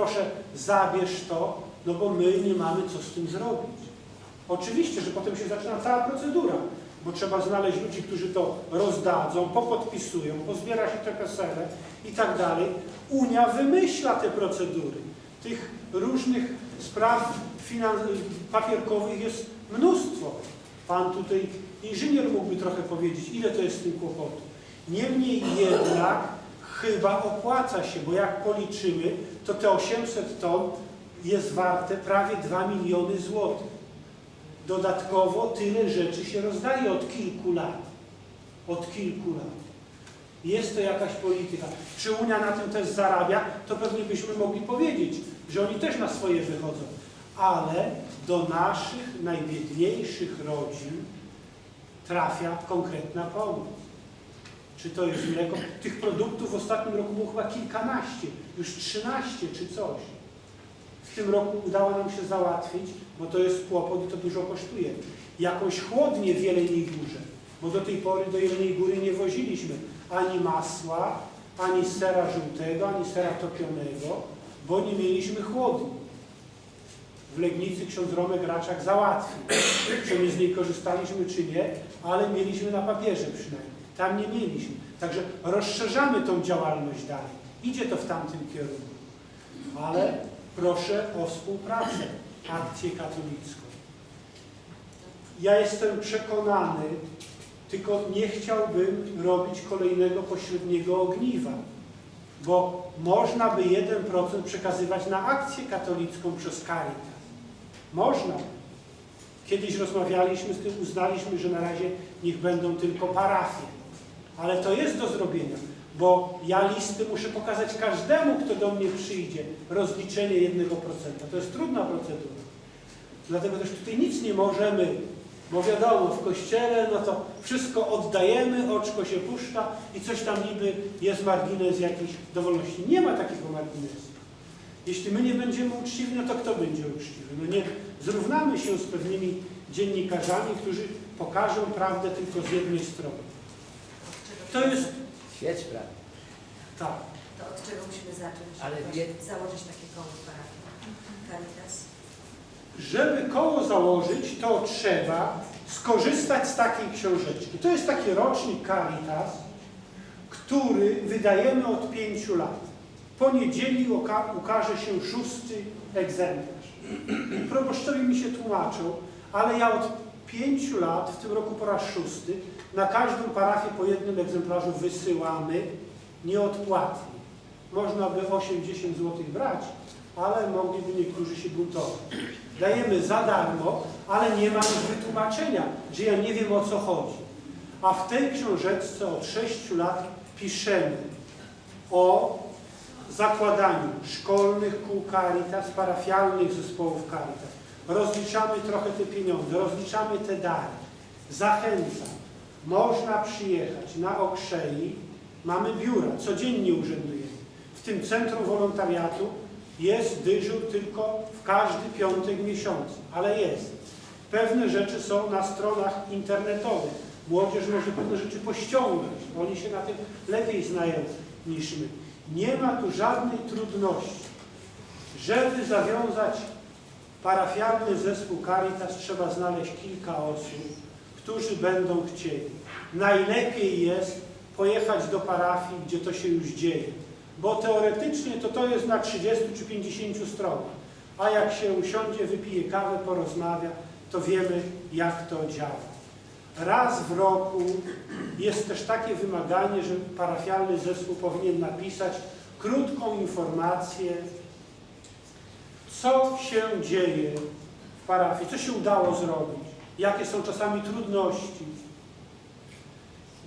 proszę zabierz to, no bo my nie mamy co z tym zrobić. Oczywiście, że potem się zaczyna cała procedura, bo trzeba znaleźć ludzi, którzy to rozdadzą, popodpisują, pozbiera się te PESEL i tak dalej. Unia wymyśla te procedury. Tych różnych spraw papierkowych jest mnóstwo. Pan tutaj, inżynier mógłby trochę powiedzieć, ile to jest z tym kłopotu. Niemniej jednak chyba opłaca się, bo jak policzymy, to te 800 ton jest warte prawie 2 miliony złotych. Dodatkowo tyle rzeczy się rozdaje od kilku lat. Od kilku lat. Jest to jakaś polityka. Czy Unia na tym też zarabia, to pewnie byśmy mogli powiedzieć, że oni też na swoje wychodzą. Ale do naszych najbiedniejszych rodzin trafia konkretna pomoc. Czy to jest mleko? Tych produktów w ostatnim roku było chyba kilkanaście, już trzynaście czy coś. W tym roku udało nam się załatwić, bo to jest kłopot i to dużo kosztuje, jakąś chłodnię w Jeleniej Górze, bo do tej pory do Jeleniej Góry nie woziliśmy ani masła, ani sera żółtego, ani sera topionego, bo nie mieliśmy chłodni. W Legnicy ksiądz Romek Raczak załatwił. Czy my z niej korzystaliśmy, czy nie, ale mieliśmy na papierze przynajmniej. Tam nie mieliśmy. Także rozszerzamy tą działalność dalej. Idzie to w tamtym kierunku. Ale proszę o współpracę, akcję katolicką. Ja jestem przekonany, tylko nie chciałbym robić kolejnego pośredniego ogniwa, bo można by 1% przekazywać na akcję katolicką przez Caritas. Można. Kiedyś rozmawialiśmy z tym, uznaliśmy, że na razie niech będą tylko parafie. Ale to jest do zrobienia, bo ja listy muszę pokazać każdemu, kto do mnie przyjdzie, rozliczenie 1%. To jest trudna procedura. Dlatego też tutaj nic nie możemy, bo wiadomo, w kościele no to wszystko oddajemy, oczko się puszcza i coś tam niby jest margines jakiejś dowolności. Nie ma takiego marginesu. Jeśli my nie będziemy uczciwi, no to kto będzie uczciwy? No nie zrównamy się z pewnymi dziennikarzami, którzy pokażą prawdę tylko z jednej strony. To jest Świeć prawda. tak. To od czego musimy zacząć? Ale wie- Założyć takie koło w parafii. Caritas. Żeby koło założyć, to trzeba skorzystać z takiej książeczki. To jest taki rocznik Caritas, który wydajemy od pięciu lat. Po niedzieli ukaże się szósty egzemplarz. Proboszczowie mi się tłumaczą, ale ja od pięciu lat, w tym roku po raz szósty, na każdą parafię po jednym egzemplarzu wysyłamy nieodpłatnie. Można by 8-10 zł brać, ale mogliby niektórzy się buntować. Dajemy za darmo, ale nie ma wytłumaczenia, że ja nie wiem o co chodzi. A w tej książeczce od 6 lat piszemy o zakładaniu szkolnych kół Caritas, parafialnych zespołów Caritas. Rozliczamy trochę te pieniądze, rozliczamy te dary. Zachęcam. Można przyjechać na Okrzei. Mamy biura, codziennie urzędujemy. W tym Centrum Wolontariatu jest dyżur tylko w każdy piątek miesiąca, ale jest. Pewne rzeczy są na stronach internetowych. Młodzież może pewne rzeczy pościągać. Oni się na tym lepiej znają niż my. Nie ma tu żadnej trudności. Żeby zawiązać parafialny zespół Caritas, trzeba znaleźć kilka osób, którzy będą chcieli. Najlepiej jest pojechać do parafii, gdzie to się już dzieje. Bo teoretycznie to to jest na 30 czy 50 stronach. A jak się usiądzie, wypije kawę, porozmawia, to wiemy, jak to działa. Raz w roku jest też takie wymaganie, że parafialny zespół powinien napisać krótką informację, co się dzieje w parafii, co się udało zrobić, jakie są czasami trudności.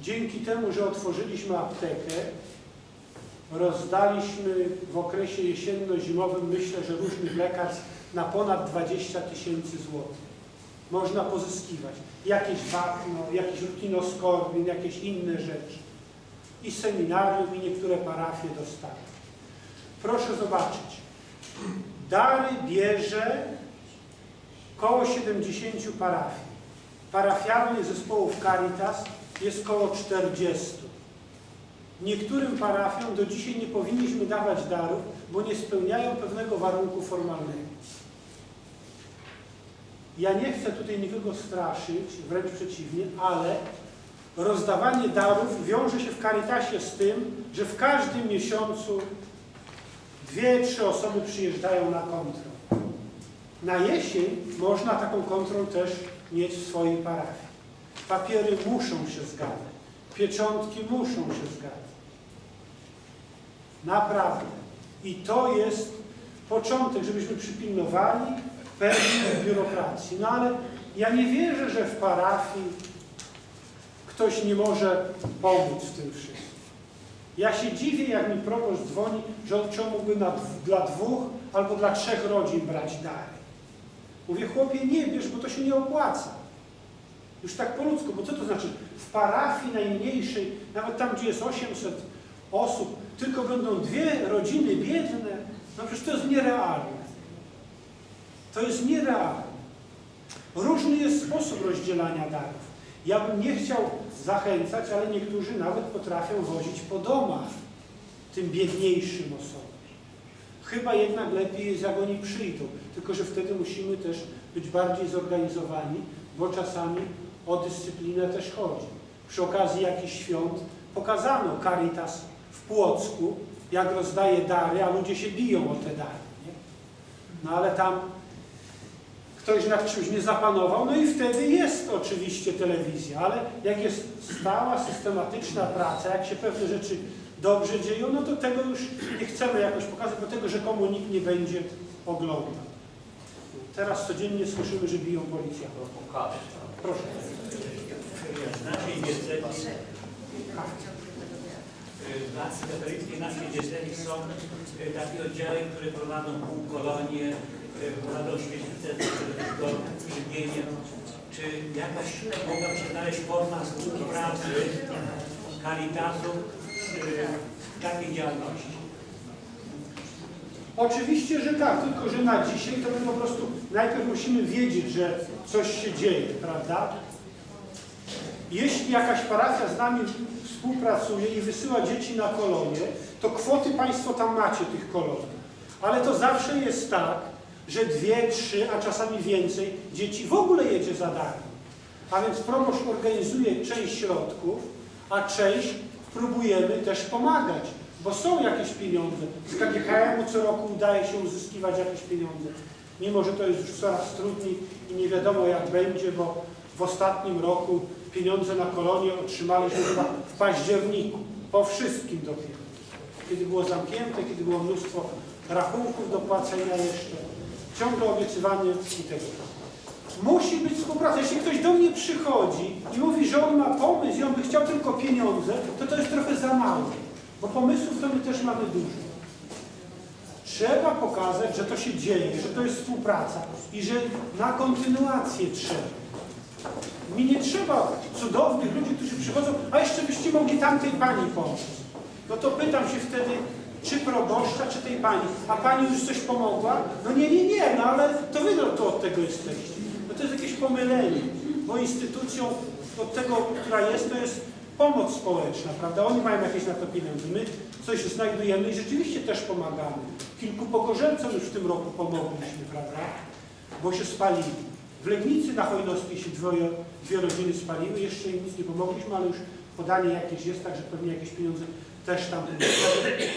Dzięki temu, że otworzyliśmy aptekę, rozdaliśmy w okresie jesienno-zimowym, myślę, że różnych lekarstw na ponad 20 tysięcy złotych. Można pozyskiwać jakieś wapno, jakiś rutinoskorbin, jakieś inne rzeczy. I seminarium, i niektóre parafie dostały. Proszę zobaczyć. Dary bierze koło 70 parafii. Parafialnych zespołów Caritas jest koło 40. Niektórym parafiom do dzisiaj nie powinniśmy dawać darów, bo nie spełniają pewnego warunku formalnego. Ja nie chcę tutaj nikogo straszyć, wręcz przeciwnie, ale rozdawanie darów wiąże się w Caritasie z tym, że w każdym miesiącu dwie, trzy osoby przyjeżdżają na kontrolę. Na jesień można taką kontrolę też mieć w swojej parafii. Papiery muszą się zgadzać. Pieczątki muszą się zgadzać. Naprawdę. I to jest początek, żebyśmy przypilnowali pewnej biurokracji. No ale ja nie wierzę, że w parafii ktoś nie może pomóc w tym wszystkim. Ja się dziwię, jak mi proboszcz dzwoni, że on na, dla dwóch albo dla trzech rodzin brać dary. Mówię, chłopie, nie bierz, bo to się nie opłaca. Już tak po ludzku, bo co to znaczy? W parafii najmniejszej, nawet tam, gdzie jest 800 osób, tylko będą dwie rodziny biedne, no przecież to jest nierealne. To jest nierealne. Różny jest sposób rozdzielania darów. Ja bym nie chciał zachęcać, ale niektórzy nawet potrafią wozić po domach tym biedniejszym osobom. Chyba jednak lepiej jest, jak oni przyjdą. Tylko, że wtedy musimy też być bardziej zorganizowani, bo czasami o dyscyplinę też chodzi. Przy okazji jakichś świąt pokazano Caritas w Płocku, jak rozdaje dary, a ludzie się biją o te dary. Nie? No ale tam ktoś nad czymś nie zapanował, no i wtedy jest oczywiście telewizja, ale jak jest stała, systematyczna praca, jak się pewne rzeczy dobrze dzieją, no to tego już nie chcemy jakoś pokazać, bo tego rzekomo nikt nie będzie oglądał. Teraz codziennie słyszymy, że biją policję. Proszę. W naszej diecezji, w Akcji Katolickiej naszej diecezji są e, takie oddziały, które prowadzą półkolonie, prowadzą świetlice do żywienia. Czy jakaś mogłaby się znaleźć forma współpracy Caritasu w takiej działalności? Oczywiście, że tak, tylko że na dzisiaj to my po prostu najpierw musimy wiedzieć, że coś się dzieje, prawda? Jeśli jakaś parafia z nami współpracuje i wysyła dzieci na kolonie, to kwoty Państwo tam macie tych kolonii. Ale to zawsze jest tak, że dwie, trzy, a czasami więcej dzieci w ogóle jedzie za darmo. A więc proboszcz organizuje część środków, a część próbujemy też pomagać, bo są jakieś pieniądze. Z KGHM-u co roku udaje się uzyskiwać jakieś pieniądze. Mimo, że to jest już coraz trudniej i nie wiadomo jak będzie, bo w ostatnim roku pieniądze na kolonie otrzymaliśmy chyba w październiku. Po wszystkim dopiero. Kiedy było zamknięte, kiedy było mnóstwo rachunków do płacenia jeszcze. Ciągle obiecywanie i tego. Musi być współpraca. Jeśli ktoś do mnie przychodzi i mówi, że on ma pomysł i on by chciał tylko pieniądze, to to jest trochę za mało. Bo pomysłów to my też mamy dużo. Trzeba pokazać, że to się dzieje, że to jest współpraca i że na kontynuację trzeba. Mi nie trzeba cudownych ludzi, którzy przychodzą, a jeszcze byście mogli tamtej pani pomóc. No to pytam się wtedy, czy proboszcza, czy tej pani. A pani już coś pomogła? No nie, nie, nie, no ale to wy to od tego jesteście. No to jest jakieś pomylenie, bo instytucją od tego, która jest, to jest pomoc społeczna, prawda? Oni mają jakieś na to pieniądze. My coś znajdujemy i rzeczywiście też pomagamy. Kilku pogorzelcom już w tym roku pomogliśmy, prawda? Bo się spalili. W Legnicy na Hojnowskiej się dwoje, dwie rodziny spaliły, jeszcze im nic nie pomogliśmy, ale już podanie jakieś jest, także pewnie jakieś pieniądze też tam.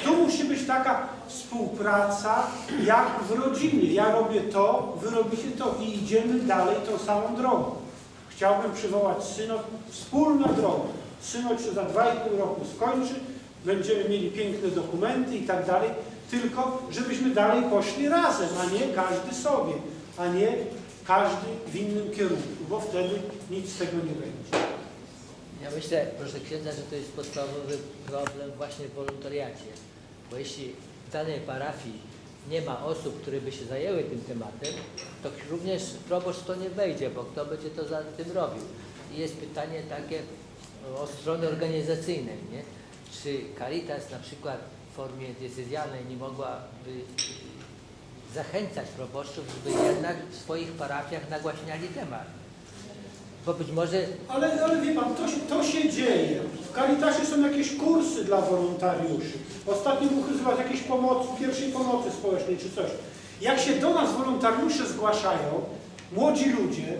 Tu musi być taka współpraca jak w rodzinie. Ja robię to, wy robicie to i idziemy dalej tą samą drogą. Chciałbym przywołać synod, wspólna droga. Synod się za dwa i pół roku skończy, będziemy mieli piękne dokumenty i tak dalej, tylko żebyśmy dalej poszli razem, a nie każdy sobie, a nie każdy w innym kierunku, bo wtedy nic z tego nie będzie. Ja myślę, proszę księdza, że to jest podstawowy problem właśnie w wolontariacie. Bo jeśli w danej parafii nie ma osób, które by się zajęły tym tematem, to również proboszcz to nie wejdzie, bo kto będzie to za tym robił. I jest pytanie takie o strony organizacyjnej, nie? Czy Caritas na przykład w formie decyzjalnej nie mogłaby zachęcać proboszczów, żeby jednak w swoich parafiach nagłaśniali temat? bo być może... Ale, ale wie pan, to się, to się dzieje. W Caritasie są jakieś kursy dla wolontariuszy. Ostatnio był chyba jakiejś pomocy, pierwszej pomocy społecznej czy coś. Jak się do nas wolontariusze zgłaszają, młodzi ludzie,